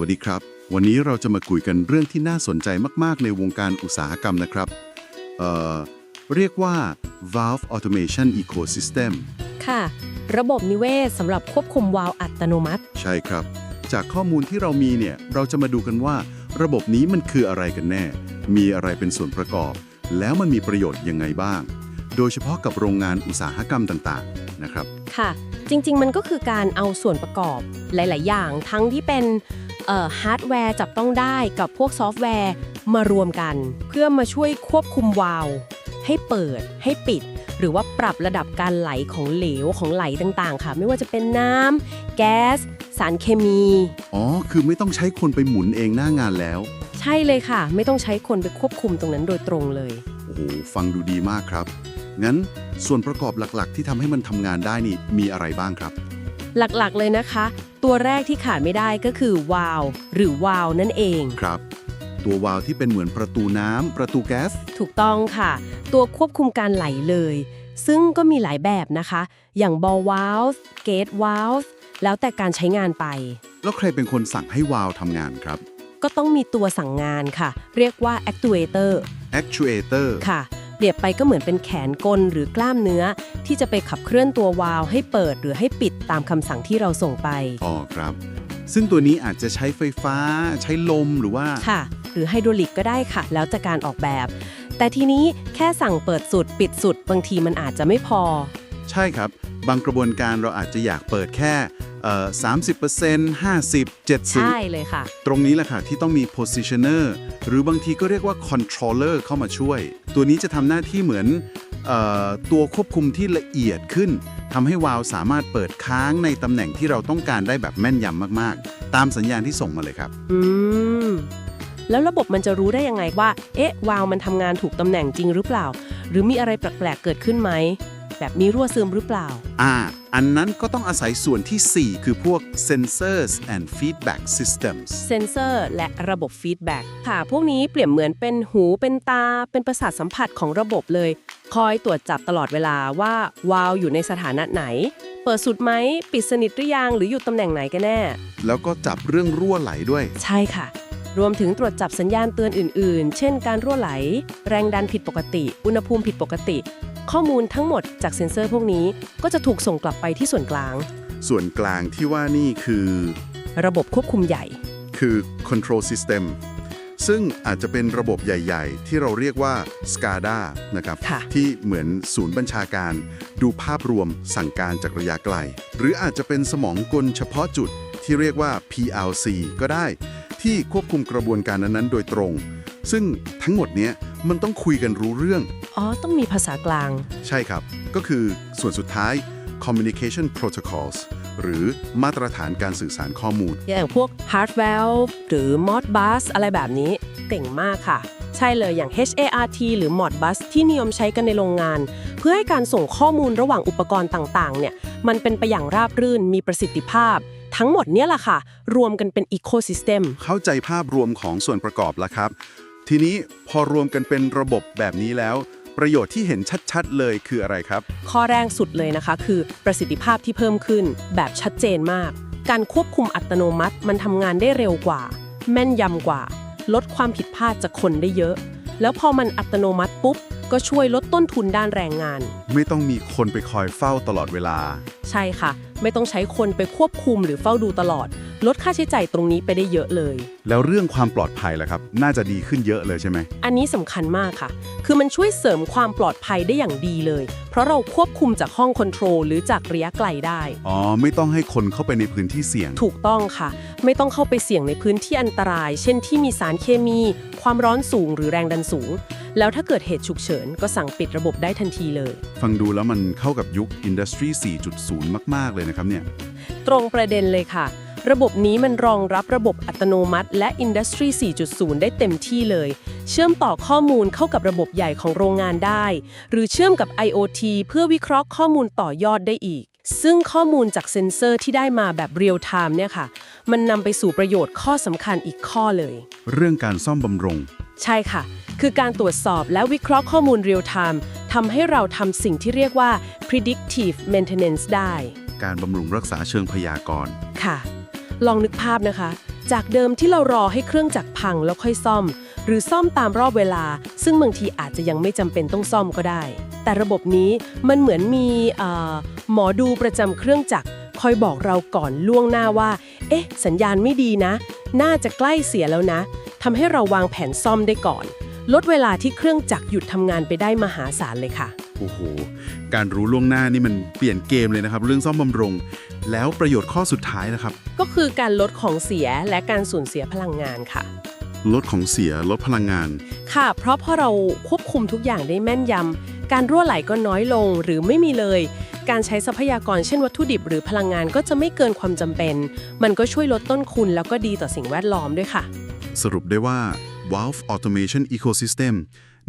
วัสดีครับ วันนี้เราจะมาคุยกันเรื่องที่น่าสนใจมาก ๆ ในวงการอุตสาหกรรมนะครับเอ่อเรียกว่า valve automation ecosystem ค่ะ ระบบนิเวศสำหรับควบคุมวาล์วอัตโนมัติ ใช่ครับ จากข้อมูลที่เรามีเนี่ย เราจะมาดูกันว่า ระบบนี้มันคืออะไรกันแน่ มีอะไรเป็นส่วนประกอบ แล้วมันมีประโยชน์ยังไงบ้าง โดยเฉพาะกับโรงงานอุตสาหกรรมต่างๆ นะครับ ค่ะ จริง ๆ มันก็คือการเอาส่วนประกอบหลาย ๆ อย่าง ทั้งที่เป็นเอ่อ ฮาร์ดแวร์จับต้องได้กับพวกซอฟต์แวร์มารวมกัน เพื่อมาช่วยควบคุมวาล์วให้เปิดให้ปิด หรือว่าปรับระดับการไหลของเหลวของไหลต่างๆ ค่ะ ไม่ว่าจะเป็นน้ำแก๊ส สารเคมี อ๋อ คือไม่ต้องใช้คนไปหมุนเองหน้างานแล้ว ใช่เลยค่ะ ไม่ต้องใช้คนไปควบคุมตรงนั้นโดยตรงเลย โอ้โหฟังดูดีมากครับ งั้นส่วนประกอบหลักๆ ที่ทำให้มันทำงานได้นี่มีอะไรบ้างครับ หลักๆเลยนะคะ ตัวแรกที่ขาดไม่ได้ก็คือวาล์วหรือวาล์วนั่นเอง ครับ ตัววาล์วที่เป็นเหมือนประตูน้ำประตูแก๊ส ถูกต้องค่ะ ตัวควบคุมการไหลเลย ซึ่งก็มีหลายแบบนะคะ อย่าง ball valve gate valve แล้วแต่การใช้งานไป แล้วใครเป็นคนสั่งให้วาล์วทำงานครับ ก็ต้องมีตัวสั่งงานค่ะ เรียกว่า actuator actuator ค่ะเป รียบไปก็เหมือนเป็นแขนกลหรือกล้ามเนื้อ ที่จะไปขับเคลื่อนตัววาล์วให้เปิดหรือให้ปิดตามคำสั่งที่เราส่งไป อ๋อครับ ซึ่งตัวนี้อาจจะใช้ไฟฟ้า ใช้ลมหรือว่า ค่ะ หรือไฮดรอลิกก็ได้ค่ะ แล้วแต่การออกแบบ แต่ทีนี้แค่สั่งเปิดสุดปิดสุด บางทีมันอาจจะไม่พอ ใช่ครับ บางกระบวนการเราอาจจะอยากเปิดแค่เอ่อ30% 50ใช่70เลยค่ะ ตรงนี้แหละค่ะที่ต้องมี positioner หรือบางทีก็เรียกว่า controller เข้ามาช่วย ตัวนี้จะทำหน้าที่เหมือนออตัวควบคุมที่ละเอียดขึ้นทำให้วาล์วสามารถเปิดค้างในตำแหน่งที่เราต้องการได้แบบแม่นยำมากๆ ตามสัญญาณที่ส่งมาเลยครับ อืม แล้วระบบมันจะรู้ได้ยังไงว่า เอ๊ะ วาล์วมันทำงานถูกตำแหน่งจริงหรือเปล่า หรือมีอะไรแปลกๆเกิดขึ้นไหม แบบมีรั่วซึมหรือเปล่า อ่า อันนั้นก็ต้องอาศัยส่วนที่ 4 คือพวก sensors and feedback systems เซนเซอร์และระบบฟีดแบ็กค่ะ พวกนี้เปรียบเหมือนเป็นหูเป็นตา เป็นประสาทสัมผัสของระบบเลย คอยตรวจจับตลอดเวลาว่าวาล์วอยู่ในสถานะไหน เปิดสุดไหม ปิดสนิทหรือยัง หรืออยู่ตำแหน่งไหนกันแน่ แล้วก็จับเรื่องรั่วไหลด้วย ใช่ค่ะ รวมถึงตรวจจับสัญญาณเตือนอื่น ๆ เช่นการรั่วไหล แรงดันผิดปกติ อุณหภูมิผิดปกติ ข้อมูลทั้งหมดจากเซ็นเซอร์พวกนี้ก็จะถูกส่งกลับไปที่ส่วนกลาง ส่วนกลางที่ว่านี่คือ ระบบควบคุมใหญ่ คือ control system ซึ่งอาจจะเป็นระบบใหญ่ ๆ ที่เราเรียกว่า SCADA นะครับ ค่ะ ที่เหมือนศูนย์บัญชาการ ดูภาพรวมสั่งการจากระยะไกล หรืออาจจะเป็นสมองกลเฉพาะจุดที่เรียกว่า PLC ก็ได้ ที่ควบคุมกระบวนการนั้นๆ โดยตรง ซึ่งทั้งหมดเนี้ยมันต้องคุยกันรู้เรื่อง อ๋อ ต้องมีภาษากลาง ใช่ครับ ก็คือส่วนสุดท้าย communication protocols หรือมาตรฐานการสื่อสารข้อมูล อย่างพวก hard valve หรือ modbus อะไรแบบนี้เก่งมากค่ะ ใช่เลยอย่าง HART หรือ modbus ที่นิยมใช้กันในโรงงาน เพื่อให้การส่งข้อมูลระหว่างอุปกรณ์ต่างๆ เนี่ย มันเป็นไปอย่างราบรื่นมีประสิทธิภาพ ทั้งหมดเนี่ยแหละค่ะ รวมกันเป็น ecosystem เข้าใจภาพรวมของส่วนประกอบแล้วครับ ทีนี้พอรวมกันเป็นระบบแบบนี้แล้ว ประโยชน์ที่เห็นชัดๆ เลยคืออะไรครับ ข้อแรกสุดเลยนะคะ คือประสิทธิภาพที่เพิ่มขึ้น แบบชัดเจนมาก การควบคุมอัตโนมัติ มันทำงานได้เร็วกว่า แม่นยำกว่า ลดความผิดพลาดจากคนได้เยอะ แล้วพอมันอัตโนมัติปุ๊บ ก็ช่วยลดต้นทุนด้านแรงงาน ไม่ต้องมีคนไปคอยเฝ้าตลอดเวลา ใช่ค่ะ ไม่ต้องใช้คนไปควบคุมหรือเฝ้าดูตลอด ลดค่าใช้จ่ายตรงนี้ไปได้เยอะเลย แล้วเรื่องความปลอดภัยล่ะครับ น่าจะดีขึ้นเยอะเลยใช่ไหม อันนี้สำคัญมากค่ะ คือมันช่วยเสริมความปลอดภัยได้อย่างดีเลย เพราะเราควบคุมจากห้องคอนโทรลหรือจากระยะไกลได้ อ๋อ ไม่ต้องให้คนเข้าไปในพื้นที่เสี่ยง ถูกต้องค่ะ ไม่ต้องเข้าไปเสี่ยงในพื้นที่อันตราย เช่นที่มีสารเคมี ความร้อนสูง หรือแรงดันสูง แล้วถ้าเกิดเหตุฉุกเฉิน ก็สั่งปิดระบบได้ทันทีเลย ฟังดูแล้วมันเข้ากับยุค Industry 4.0 มาก ๆ เลยนะครับเนี่ย ตรงประเด็นเลยค่ะ ระบบนี้มันรองรับระบบอัตโนมัติ และ Industry 4.0 ได้เต็มที่เลย เชื่อมต่อข้อมูลเข้ากับระบบใหญ่ของโรงงานได้ หรือเชื่อมกับ IoT เพื่อวิเคราะห์ข้อมูลต่อยอดได้อีก ซึ่งข้อมูลจากเซ็นเซอร์ที่ได้มาแบบเรียลไทม์เนี่ยค่ะ มันนำไปสู่ประโยชน์ข้อสำคัญอีกข้อเลย เรื่องการซ่อมบำรุง ใช่ค่ะ คือการตรวจสอบและวิเคราะห์ข้อมูลเรียลไทม์ทำให้เราทำสิ่งที่เรียกว่า predictive maintenance ได้ การบำรุงรักษาเชิงพยากรณ์ค่ะ ลองนึกภาพนะคะ จากเดิมที่เรารอให้เครื่องจักรพังแล้วค่อยซ่อม หรือซ่อมตามรอบเวลา ซึ่งบางทีอาจจะยังไม่จำเป็นต้องซ่อมก็ได้ แต่ระบบนี้มันเหมือนมีเอ่อหมอดูประจำเครื่องจักรคอยบอกเราก่อนล่วงหน้าว่า เอ๊ะ สัญญาณไม่ดีนะ น่าจะใกล้เสียแล้วนะทำให้เราวางแผนซ่อมได้ก่อน ลดเวลาที่เครื่องจักรหยุดทำงานไปได้มหาศาลเลยค่ะ โอ้โห การรู้ล่วงหน้านี่มันเปลี่ยนเกมเลยนะครับ เรื่องซ่อมบำรุง แล้วประโยชน์ข้อสุดท้ายนะครับ ก็คือการลดของเสียและการสูญเสียพลังงานค่ะ ลดของเสียลดพลังงาน ค่ะ เพราะพอเราควบคุมทุกอย่างได้แม่นยำการรั่วไหลก็น้อยลงหรือไม่มีเลย การใช้ทรัพยากรเช่นวัตถุดิบหรือพลังงานก็จะไม่เกินความจำเป็น มันก็ช่วยลดต้นทุนแล้วก็ดีต่อสิ่งแวดล้อมด้วยค่ะ สรุปได้ว่า Valve Automation Ecosystem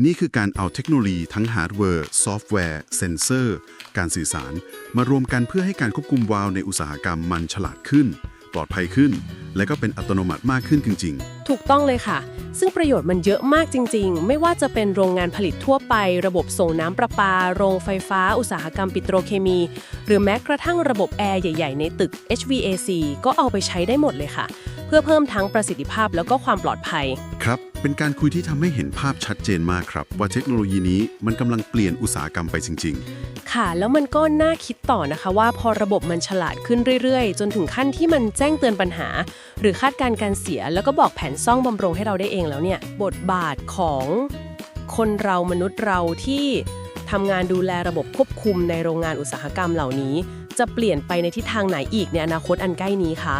นี่คือการเอาเทคโนโลยีทั้งฮาร์ดแวร์ ซอฟต์แวร์ เซนเซอร์ การสื่อสาร มารวมกันเพื่อให้การควบคุมวาล์วในอุตสาหกรรมมันฉลาดขึ้น ปลอดภัยขึ้น และก็เป็นอัตโนมัติมากขึ้นจริงถูกต้องเลยค่ะ ซึ่งประโยชน์มันเยอะมากจริง ๆ ไม่ว่าจะเป็นโรงงานผลิตทั่วไป ระบบส่งน้ำประปา โรงไฟฟ้า อุตสาหกรรมปิโตรเคมี หรือแม้กระทั่งระบบแอร์ใหญ่ ๆ ในตึก HVAC ก็เอาไปใช้ได้หมดเลยค่ะ เพื่อเพิ่มทั้งประสิทธิภาพแล้วก็ความปลอดภัยๆครับ เป็นการคุยที่ทำให้เห็นภาพชัดเจนมากครับ ว่าเทคโนโลยีนี้มันกำลังเปลี่ยนอุตสาหกรรมไปจริง ๆ ค่ะ แล้วมันก็น่าคิดต่อนะคะว่าพอระบบมันฉลาดขึ้นเรื่อยๆ จนถึงขั้นที่มันแจ้งเตือนปัญหา หรือคาดการณ์การเสีย แล้วก็บอกแผนซ่อมบำรุงให้เราได้เองแล้วเนี่ย บทบาทของคนเรามนุษย์เราที่ทำงานดูแลระบบควบคุมในโรงงานอุตสาหกรรมเหล่านี้ จะเปลี่ยนไปในทิศทางไหนอีกในอนาคตอันใกล้นี้คะ